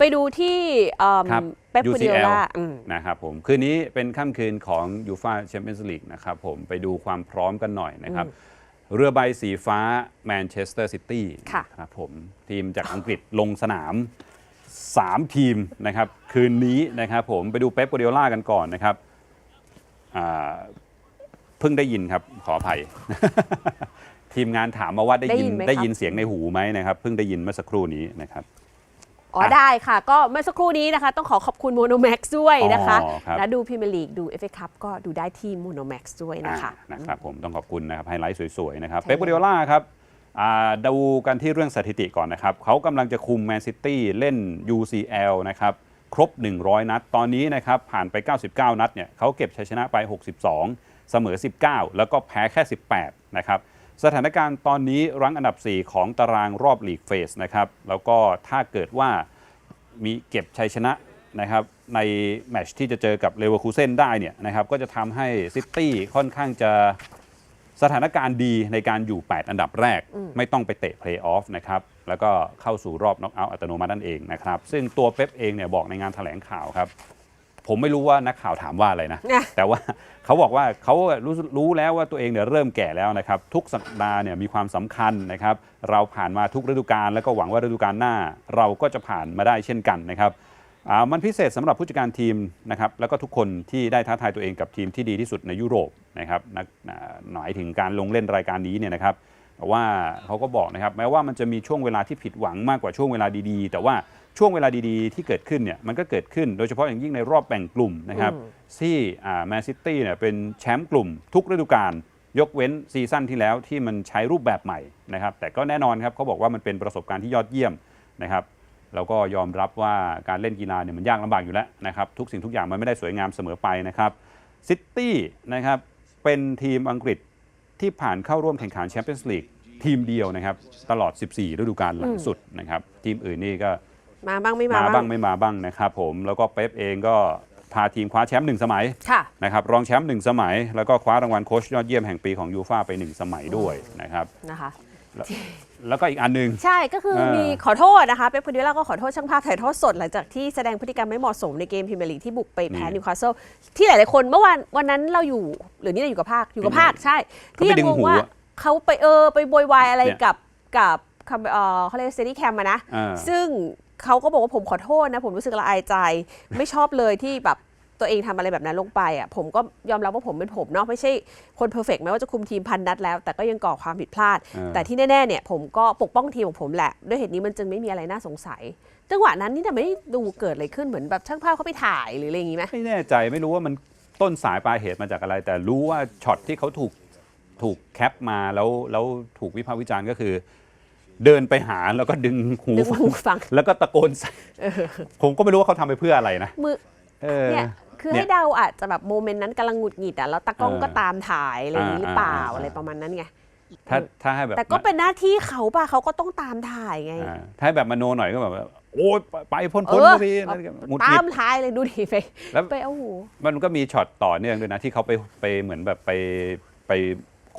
ไปดูที่เอิ่มครับ เป๊ปกูเดีย UCL ล่าอืมนะครับผม คืนนี้เป็นค่ำคืนของยูฟาแชมเปี้ยนส์ลีกนะครับผมไปดูความพร้อมกันหน่อยนะครับ เรือใบสีฟ้าแมนเชสเตอร์ซิตี้ค่ะ ครับผม ทีมจากอังกฤษลงสนาม 3 ทีมนะครับ คืนนี้นะครับผมไปดูเป๊ปกัวเดียล่ากันก่อนนะครับอ่าเพิ่งได้ยินครับขออภัย ทีมงานถามมาว่าได้ยินได้ยินไหมครับ ได้ยินเสียงในหูไหมนะครับ เพิ่งได้ยินเมื่อสักครู่นี้นะครับ อ๋อได้ค่ะ ก็เมื่อสักครู่นี้นะคะ ต้องขอขอบคุณโมโนแม็กซ์ด้วยนะคะอ๋อครับ และดูพรีเมียร์ลีกดูเอฟเอคัพก็ดูได้ที่โมโนแม็กซ์ด้วยนะคะ อ่านะครับผมต้องขอบคุณนะครับไฮไลท์สวยๆนะครับใช่ เป๊ปกัวเดียล่าครับอ่าดูกันที่เรื่องสถิติก่อนนะครับเขากำลังจะคุมแมนซิตี้เล่น UCL นะครับครบ 100 นัด ตอนนี้นะครับผ่านไป 99 นัดเนี่ยเขาเก็บชัยชนะไป 62 เสมอ 19 แล้วก็แพ้แค่ 18 นะครับ สถานการณ์ตอนนี้รั้งอันดับ 4 ของตารางรอบลีกเฟสนะครับ แล้วก็ถ้าเกิดว่ามีเก็บชัยชนะนะครับในแมตช์ที่จะเจอกับเลเวอร์คูเซนได้เนี่ยนะครับก็จะทำให้ซิตี้ค่อนข้างจะสถานการณ์ดีในการอยู่ 8 อันดับแรก ไม่ต้องไปเตะเพลย์ออฟนะครับแล้วก็เข้าสู่รอบน็อกเอาท์อัตโนมัตินั่นเองนะครับซึ่งตัวเป๊ปเองเนี่ยบอกในงานแถลงข่าวครับ ผมไม่รู้ว่านักข่าวถามว่าอะไรนะเนี่ยแต่ว่าเขาบอกว่าเขารู้รู้แล้วว่าตัวเองเนี่ยเริ่มแก่แล้วนะครับ ทุกสัปดาห์เนี่ยมีความสำคัญนะครับ เราผ่านมาทุกฤดูกาลแล้วก็หวังว่าฤดูกาลหน้า เราก็จะผ่านมาได้เช่นกันนะครับอ่ามันพิเศษสำหรับผู้จัดการทีมนะครับแล้วก็ทุกคนที่ได้ท้าทายตัวเองกับทีมที่ดีที่สุดในยุโรปนะครับนักอ่าหมายถึงการลงเล่นรายการนี้เนี่ยนะครับ แต่ว่าเขาก็บอกนะครับแม้ว่ามันจะมีช่วงเวลาที่ผิดหวังมากกว่าช่วงเวลาดีๆ แต่ว่าช่วงเวลาดีๆ ที่เกิดขึ้นเนี่ยมันก็เกิดขึ้นโดยเฉพาะอย่างยิ่งในรอบแบ่งกลุ่มนะครับที่แมนซิตี้เนี่ยเป็นแชมป์กลุ่มทุกฤดูกาลยกเว้นซีซั่นที่แล้วที่มันใช้รูปแบบใหม่นะครับแต่ก็แน่นอนครับเขาบอกว่ามันเป็นประสบการณ์ที่ยอดเยี่ยมนะครับแล้วก็ยอมรับว่าการเล่นกีฬาเนี่ยมันยากลำบากอยู่แล้วนะครับทุกสิ่งทุกอย่างมันไม่ได้สวยงามเสมอไปนะครับซิตี้นะครับเป็นทีมอังกฤษที่ผ่านเข้าร่วมแข่งขันแชมเปี้ยนส์ลีก ทีมเดียวนะครับ ตลอด 14 ฤดูกาลหลังสุดนะครับ ทีมอื่นนี่ก็มาบ้างไม่มามาบ้าบ้างง ไม่มาบ้างนะครับผมแล้วก็เป๊ปเองก็พาทีมคว้าแชมป์หนึ่งสมัยค่ะ นะครับรองแชมป์หนึ่งสมัย แล้วก็คว้ารางวัลโค้ชยอดเยี่ยมแห่งปีของยูฟาไปหนึ่งสมัยด้วยนะครับ นะคะ แล้วก็อีกอันหนึ่ง ใช่ก็คือเออ มีขอโทษนะคะเป๊ปพูดิล่าก็ขอโทษช่างภาพถ่ายทอดสด หลังจากที่แสดงพฤติกรรมไม่เหมาะสมในเกมพรีเมียร์ลีกที่บุกไปแพ้นี่นิวคาสเซิลที่หลาย ๆ คนเมื่อวานวันนั้นเราอยู่หรือนี่เราอยู่กับภาคอยู่กับภาคใช่เขาที่ไปยังดึงงงหูว่าอะ เขาไปเออไปโวยวายอะไรเนี่ยกับกับคำเออเขาเรียกเซนี่แคมมานะอ่าซึ่งเขาก็บอกว่าผมขอโทษนะ ผมรู้สึกละอายใจ ไม่ชอบเลยที่แบบตัวเองทำอะไรแบบนั้นลงไปอะผมก็ยอมรับว่าผมเป็นผมเนาะไม่ใช่คนเพอร์เฟกแม้ว่าจะคุมทีมพันนัดแล้ว แต่ก็ยังก่อความผิดพลาดเออแต่ที่แน่ๆเนี่ยผมก็ปกป้องทีมของผมแหละ ด้วยเหตุนี้มันจึงไม่มีอะไรน่าสงสัย จังหวะนั้นนี่แต่ไม่ได้ดูเกิดอะไรขึ้นเหมือนแบบช่างภาพเขาไปถ่ายหรืออะไรอย่างงี้ไหมไม่แน่ใจไม่รู้ว่ามันต้นสายปลายเหตุมาจากอะไร แต่รู้ว่าช็อตที่เขาถูก ถูกแคปมาแล้วแล้วถูกวิพากษ์วิจารณ์ก็คือ เดินไปหาแล้วก็ดึงหูดึงฟังหูฟัง แล้วก็ตะโกนใส่ผมก็ไม่รู้ว่าเขาทำไปเพื่ออะไรนะมือเออ เนี่ยคือเนี่ให้ยเดาอาจจะแบบโมเมนต์นั้นกำลังหงุดหงิดอะแล้วตากล้องเออก็ตามถ่ายอะไรอย่างนี้หรือเปล่าอ่าอ่าอ่าอะไรประมาณนั้นไงถ้าถ้าให้แบบแต่ก็เป็นหน้าที่เขาป่ะเขาก็ต้องตามถ่ายไง อ่าถ้าให้แบบมโนหน่อยก็แบบว่าโอ้ยไปไปพ้นเอพ้นอทีเอาหงุดหตางิมด ถ่ายเลยดูดิไปแล้ว ไปเอาหู มันก็มีช็อตต่อเนื่องด้วยนะที่เขาไปไปเหมือนแบบไปไป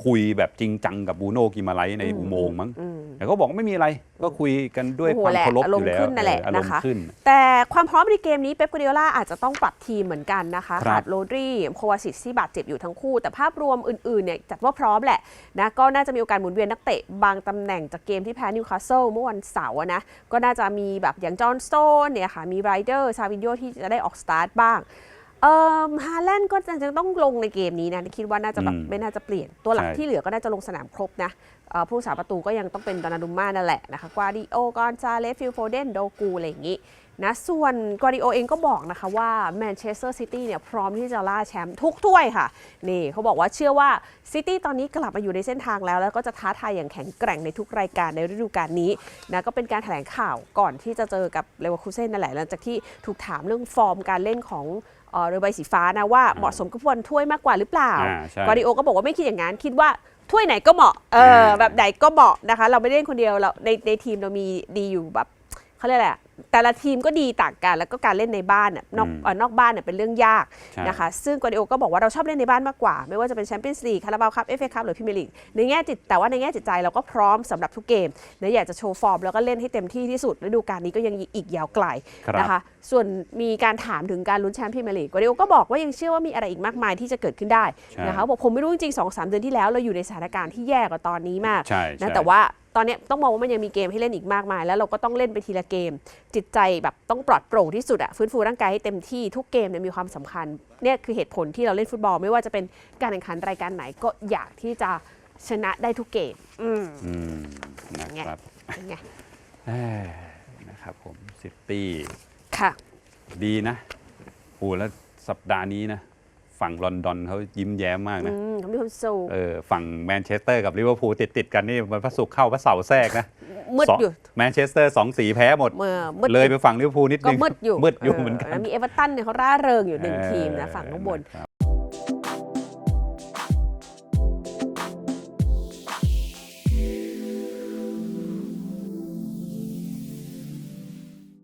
คุยแบบจริงจังกับบูโน่กิมาไลท์ในอืมอุโมงค์มั้งอืมแต่เขาบอกว่าไม่มีอะไรก็คุยกันด้วยโอ้โหความแหละเคารพอาอรมณ์ยู่แล้วขึ้นนั่นแหละเอออารมนะคะณ์ขึ้นแต่ความพร้อมในเกมนี้เป๊ปกัวเดียล่าอาจจะต้องปรับทีมเหมือนกันนะคะครับขาดโรดรีโควาซิชที่บาดเจ็บอยู่ทั้งคู่ แต่ภาพรวมอื่นๆเนี่ยจัดว่าพร้อมแหละนะก็น่าจะมีโอกาสหมุนเวียนนักเตะบางตำแหน่งจากเกมที่แพ้นิวคาสเซิลเมื่อวันเสาร์อะนะก็น่าจะมีแบบอย่างจอห์นสโตนเนี่ยค่ะมีไรเดอร์ซาวินโยที่จะได้ออกสตาร์ทบ้าง เอ่อฮาแลนด์ก็จะต้องลงในเกมนี้นะคิดว่าน่าจะแบบอืมไม่น่าจะเปลี่ยนตัวหลักใช่ที่เหลือก็น่าจะลงสนามครบนะเอ่อผู้สาประตูก็ยังต้องเป็นดอนาดุมม่านั่นแหละนะคะกวาดิโอกอนซาเลสฟิลโฟเดนโดกูอะไรอย่างนี้นะส่วนกวาดิโอเองก็บอกนะคะว่าแมนเชสเตอร์ซิตี้เนี่ยพร้อมที่จะล่าแชมป์ทุกถ้วยค่ะ นี่เขาบอกว่าเชื่อว่าซิตี้ตอนนี้กลับมาอยู่ในเส้นทางแล้ว แล้วก็จะท้าทายอย่างแข็งแกร่งในทุกรายการในฤดูกาลนี้นะก็เป็นการแถลงข่าวก่อนที่จะเจอกับเลเวอร์คูเซ่นนั่นแหละหลังจากที่ถูกถามเรื่องฟอร์มการเล่นของ เอ่อเรือใบสีฟ้านะว่าเหมาะสมกับบอลถ้วยมากกว่าหรือเปล่าอ่าใช่กวาดิโอก็บอกว่าไม่คิดอย่างนั้นคิดว่าถ้วยไหนก็เหมาะเอออ่าแบบไหนก็เหมาะนะคะ เราไม่ได้เล่นคนเดียวเราในในทีมเรามีดีอยู่แบบเขาเรียกอะไรอะ แต่ละทีมก็ดีต่างกัน แล้วก็การเล่นในบ้านน่ะนอกอืมเอ่อนอกบ้านเนี่ยเป็นเรื่องยากใช่ นะคะ ซึ่งกวาร์ดิโอก็บอกว่าเราชอบเล่นในบ้านมากกว่า ไม่ว่าจะเป็นแชมเปี้ยนส์ลีกคาราบาวคัพเอฟเอคัพหรือพรีเมียร์ลีกในแง่จิตแต่ว่าในแง่จิตใจเราก็พร้อมสำหรับทุกเกมนะอยากจะโชว์ฟอร์มแล้วก็เล่นให้เต็มที่ที่สุดฤดูกาลนี้ก็ยังอีกยาวไกล ครับ นะคะส่วนมีการถามถึงการลุ้นแชมป์พรีเมียร์ลีกกวาร์ดิโอก็บอกว่ายังเชื่อว่ามีอะไรอีกมากมายที่จะเกิดขึ้นได้ใช่ นะคะบอกผมไม่รู้จริงๆสองสามเดือนที่แล้วเราอยู่ในสถานการณ์ที่แย่กว่าตอนนี้มากใช่นะใช่ แต่ว่าตอนเนี้ยต้องมองว่ามันยังมีเกมให้เล่นอีกมากมาย แล้วเราก็ต้องเล่นไปทีละเกมจิตใจแบบต้องปลอดโปร่งที่สุดอะฟื้นฟูร่างกายให้เต็มที่ทุกเกมเนี่ยมีความสำคัญเนี่ยคือเหตุผลที่เราเล่นฟุตบอล ไม่ว่าจะเป็นการแข่งขันรายการไหนก็อยากที่จะชนะได้ทุกเกม อืมอืมนะครับเป็นไงเอ้ยนะครับผมซิตี้ค่ะ ดีนะโอ้แล้วสัปดาห์นี้นะ ฝั่งลอนดอนเขายิ้มแย้มมากอืนะมเขามีความสุขเออฝั่งแมนเชสเตอร์กับลิเวอร์พูลติดติดๆกันนี่มันพระศุกร์เข้าพระเสาร์แทรกนะมืดสงอยู่แมนเชสเตอร์สองสีแพ้หมด เมื่อมืดเลยไปฝั่งลิเวอร์พูลนิดก็นึงมืดอยู่มืดอยู่เหมือนกัน แล้วมีเอเวอร์ตันเนี่ยเขาร่าเริงอยู่หนึ่งทีมนะฝั่งข้างบนครับ